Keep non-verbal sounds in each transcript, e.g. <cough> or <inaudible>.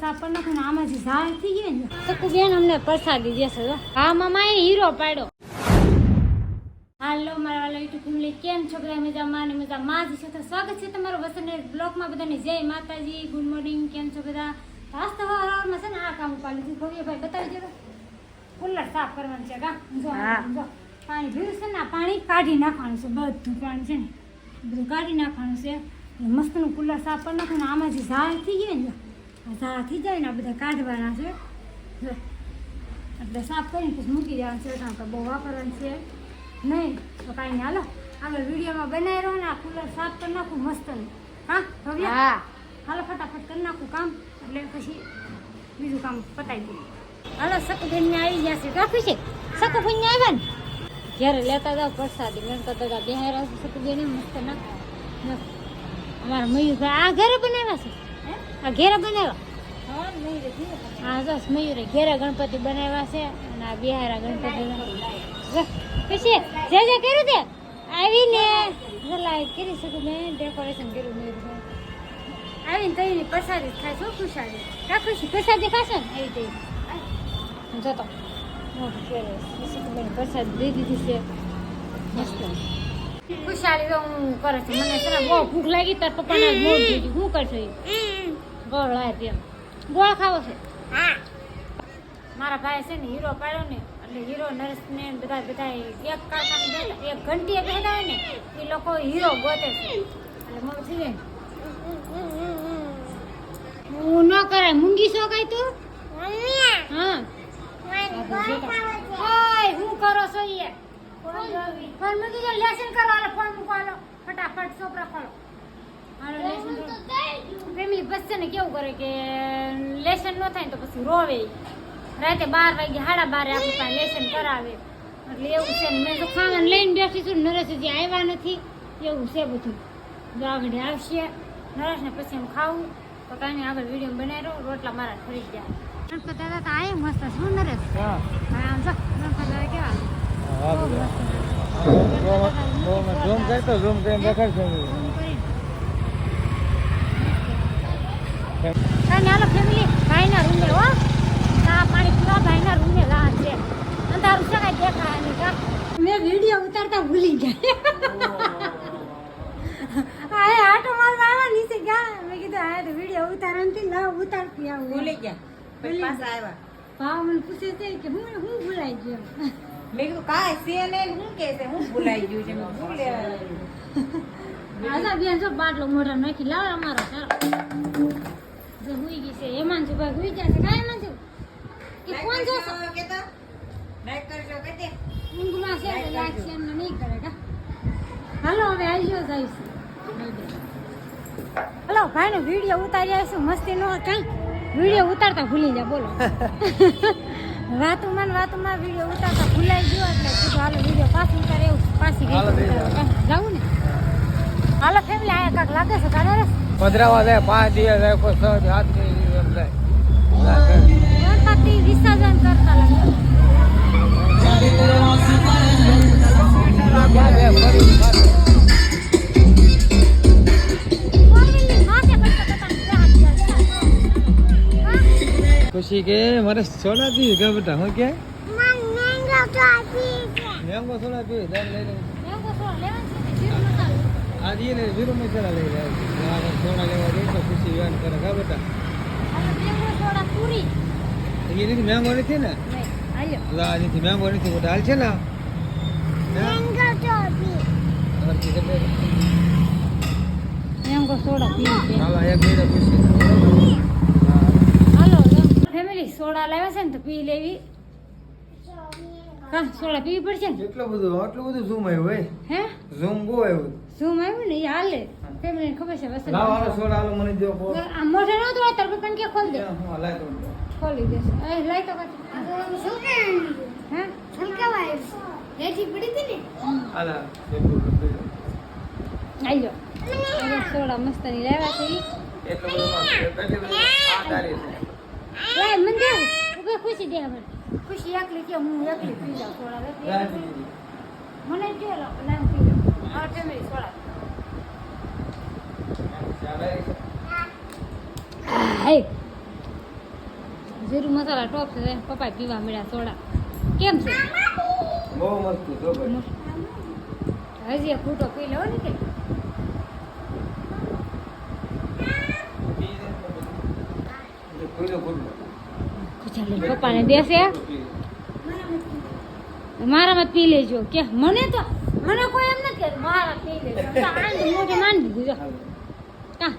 સાફ કરી નાખું ને આમાંથી ઝાડ થઈ ગઈ ને. સકુ બેન અમને પ્રસાદી દેશે જો. હા મામા એ હીરો પાડ્યો. હાલો મારા વાલા યુટ્યુબ ફેમિલી કેમ છોકરા બધા મજામાં ને મજામાં? જ છો તો સ્વાગત છે તમારું વસંત બ્લોગમાં બધાને. જય માતાજી ગુડ મોર્નિંગ કેમ છો બધા? તો તો હવારમાં છે ને આ કામ ઉપાડી લીધું ભવ્યભાઈ બતાવી દો કુલર સાફ કરવાનું છે કા? જો હા. જો. પાણી ભર્યું છે ને પાણી કાઢી નાખવાનું છે બધું પાણી છે ને. બધું કાઢી નાખવાનું છે. મસ્તનું કુલર સાફ કરી નાખવાનું આમાં જે ઝાડ થઈ ગયા ને ઝાડ થઈ જાય ને આ બધા કાઢવાના છે. એટલે સાફ કરીને પછી મૂકી દેવાનું છે કારણ કે બહુ વાપરવાનું છે. નહીં તો કાંઈ નહીં. હાલો આગળ વિડીયોમાં બનાવી રહો ને આ કુલર સાફ કરી નાખું મસ્ત હા ભવ્ય? હા. હાલો ફટાફટ કરી નાખું કામ એટલે પછી બીજું કામ પતાવી દઉં. હાલો સકુબેન આવી ગયા છે. કાફી છે? સકુબેન આવ્યા ને? જ્યારે લેતા જાવ પ્રસાદી. મેં કરતા હતા બિહાર સકુબેન મસ્ત ના જો, અમારા મયુરભાઈ આ ઘરે બનાવ્યા છે? આ ઘેરા બનાવ્યા? હા બસ મયુરે ઘેરા ગણપતિ બનાવ્યા છે અને આ બિહારા ગણપતિ પછી જે જે કર્યું તે આવીને લાઈટ કરી શકું મેં ડેકોરેશન કર્યું મયુરભાઈ આવીને તો એની પ્રસાદી ખાય છો ખુશાલી કા ખુશી પ્રસાદી ખાશો ને? એવી તઈ એવી. જો તો. મોઢું પ્રસાદ. દઈ દીધી છે. મસ્ત. ખુશાલી હું કરે છે. મને છે બહુ ભૂખ લાગી તાર પપ્પાને મોઢું થઈ ગયું શું કરશો એ? ગોળ લાય તેમ ગોળ ખાવો છે. મારા ભાઈ છે ને હીરો પાડ્યો ને એટલે હીરો નર્સ ને બધા બધા એક કાકા ને એક ઘંટી બેઠા હોય ને એ લોકો હીરો ગોતે છે. એટલે મમ્મી થઈ જાય હું ન કરાય. મૂંગી શો કઈ તું હા. ઓય હું કરો છો યાર ફોન મૂકી દો લેસન કરવાનો ફોન મૂકો ફટાફટ છોકરા ખોલો. હાલો લેસન કરો. ફેમિલી બસ છે ને કેવું કરે કે લેસન ન થાય તો પછી રોવે રાતે બાર વાગે સાડા બારે આપણે પાસે લેસન કરાવે. એટલે એવું છે ને મેં તો ખાવાનું લઈને બેઠી છું નરેશ હજી આવ્યા નથી. એવું છે બધું. જો આગળ આવશે. નરેશને પછી એમ ખાવું. તો કાંઈ નહીં આગળ વીડિયો બનાવી રહ્યો રોટલા મારા ફરી ગયા. ગણપત દાદા તો આયે મસ્ત શું નરેશ? હા. આમ જો ગણપત દાદા કેવા. ઝૂમ કરતો ઝૂમ કરીને દેખાડશે ફોન કરીને. કાંઈ નહીં, હાલો ફેમિલી ભાઈના રૂમે હો ચા પાણી પીવા ભાઈના રૂમે રાહ છે અંધારું છે કાંઈ દેખાય નહીં કા મેં વીડિયો ઉતારતા ભૂલી ગયા હા આટો મારવા આવ્યા નીચે ગયા મેં કીધું હા. તો વીડિયો ઉતારો નથી ના ઉતારતી આવું ભૂલી ગયા. પછી પાછા આવ્યા. ભાવ મને પૂછે છે કે હું હું ભૂલાઈ ગયો મેં કીધું કાંઈ સીએનએન શું કે છે? હું ભૂલાઈ ગયું છે. મેં શું લેવા આજા બેન જો બાટલો મોઢા નાખી લાવ અમારો ચાલો. જો હુઈ ગઈ છે. હેમાંશુ ભાઈ હુઈ ગયા છે. કાંઈ હેમાંશુ? કે કોણ જો કેતા લાઈક કરજો કે તે. ઊંઘમાં છે લાઈક છે એમને નહીં કરે કા? હાલો હવે આવ્યો છે હલો ભાઈ નો વીડિયો ઉતારી આવીશું. મસ્તી નો કઈ વીડિયો ઉતારતા ભૂલી જા બોલો. <laughs> વાતુમાં વાતુમાં વીડિયો ઉતારતા ભૂલાઈ ગયો એટલે કીધું હાલો વીડિયો પાછો ઉતારે. એવું પાછી જાવું ને? હાલો ફેમિલી આયા કાક લાગે છે કાઢે રે પધરાવા જાય પાંચ દિવસ જાય કોઈ છ હાથ દિવસ એમ જાય ગણપતિ વિસર્જન કરતા લાગે. ખુશી કે મારે સોડા પી કે બેટા હું કે? મેંગો સોના પી દર લઈ સોડા જીરું. આજે એને વીરુ મસાલા લઈ જાય આ લેવા જઈ તો ખુશી વ્યાન કરે. કા બેટા? સોડા. એ નથી મેંગો નથી ને? નથી મેંગો નથી બેટા. હાલ છે ને. મેંગો સોડા પી છે. એક મહિના ખુશી હાલો ફેમિલી સોડા લાવ્યા છે ને તો પી લેવી. હા સોડા પીવી પડશે ને? એટલું બધું આટલું બધું ઝૂમ આવ્યું હોય હે? ઝૂમ બહુ આવ્યું. ઝૂમ આવ્યું ને એ હાલે. ફેમિલી ખબર છે વસંત લાવ હાલો સોડા હાલો મને દો આ મોઢે ન તો તાર પણ કે ખોલ દે. હા લાય તો ખોલી દે એ લાય તો કાઢ હે? હાલા આયો સોડા મસ્તની લાવ્યા છે ઈ. એટલું બધું એટલું બધું આ તારી મને દે. ઉભે ખુશી દે મને ખુશી એકલી કે હું એકલી પી જાઉં. મને કે લો લાય પી જાઉં છે. જીરું મસાલા ટોપ છે પપ્પા પીવા મળ્યા સોડા કેમ છે? બહુ મસ્ત હો હજી એક ફૂટો પી લો ને કે. પપ્પાને દેશે? મારામાં પી લેજો. કે મને તો, મને કોઈ એમ નથી મારા પી લેજો. મોઢે માની દીધું, જો. કા?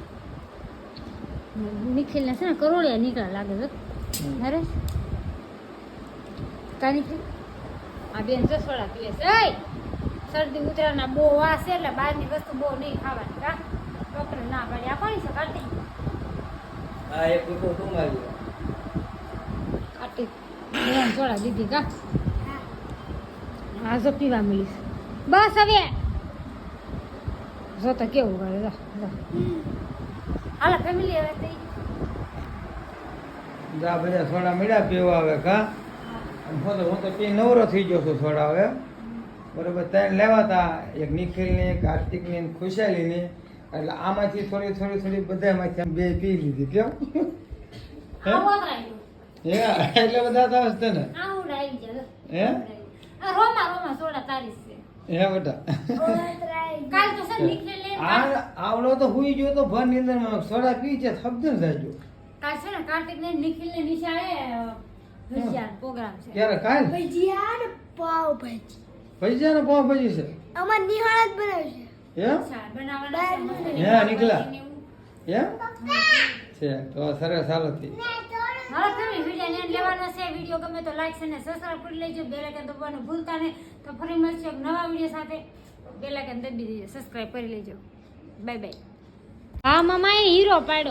નિખિલને છે ને કરોડિયા નીકળ્યા લાગે છે અરે કા નિખિલ? આ બેન જો પીએ છે. શરદી ઉતરાના બહુ વાસ એટલે બહારની વસ્તુ બહુ નહીં ખાવાની, કા? ડોક્ટર ના પાડી. આ કોની છે કાઢી હા, એક તો તું મારી. સોડા દીધી કા? હા જો પીવા મળીશ. બસ હવે. જો તો કેવું કરે જો જો. હાલો ફેમિલી હવે થઈ જા બધા સોડા મળ્યા પીવા આવે કા? હું તો હું તો પી નવરો થઈ ગયો છું સોડા હવે. બરોબર ત્રણ લેવા તા એક નિખિલની એક કાર્તિકની એક ખુશાલીની. એટલે આમાંથી થોડી થોડી થોડી બધામાંથી આમ બે પી લીધી કેમ? એટલે બધા તો તને હે રોમા રોમા સોડા તારી છે. હે બેટા. કાલ તો નીકળે આ આવડો તો હુઈ ગયો તો ભર નિંદરમાં સોડા પી છે થબદન થાય કાલ છે ને કાર્તિક ને નિખિલ ને નિશાળે ભજીયા પ્રોગ્રામ છે. ક્યારે કાલ? ભજીયા ને પાવ ભાજી છે? અમાર નિહાળ જ બનાવશે એમ બનાવવાના હે. એમ છે તો સરસ હાલો થી હવે ફેમિલી છે વીડિયો ગમે તો લાઈક અને સબસ્ક્રાઇબ કરી લેજો. બેલ આઇકન દબાવવાનું ભૂલતા નહીં. તો ફરી મળશે એક નવા વીડિયો સાથે. બેલ આઇકન દબી દેજો. સબસ્ક્રાઇબ કરી લેજો. બાય બાય હા મામાએ હીરો પાડ્યો.